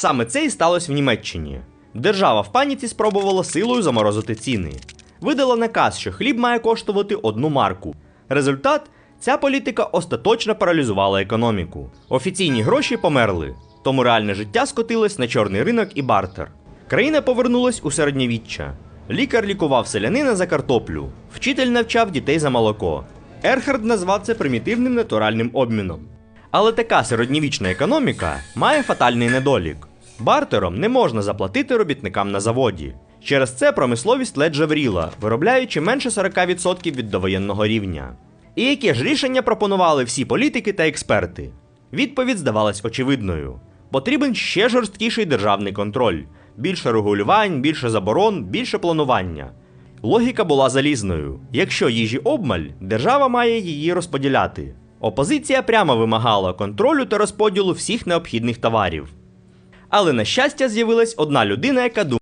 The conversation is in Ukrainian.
Саме це і сталося в Німеччині. Держава в паніці спробувала силою заморозити ціни. Видала наказ, що хліб має коштувати одну марку. Результат ця політика остаточно паралізувала економіку. Офіційні гроші померли, тому реальне життя скотилось на чорний ринок і бартер. Країна повернулась у середньовіччя. Лікар лікував селянина за картоплю, вчитель навчав дітей за молоко. Ерхард назвав це примітивним натуральним обміном. Але така середньовічна економіка має фатальний недолік. Бартером не можна заплатити робітникам на заводі. Через це промисловість ледь жевріла, виробляючи менше 40% від довоєнного рівня. І яке ж рішення пропонували всі політики та експерти? Відповідь здавалась очевидною: потрібен ще жорсткіший державний контроль, більше регулювань, більше заборон, більше планування. Логіка була залізною: якщо їжі обмаль, держава має її розподіляти. Опозиція прямо вимагала контролю та розподілу всіх необхідних товарів. Але на щастя з'явилась одна людина, яка думала.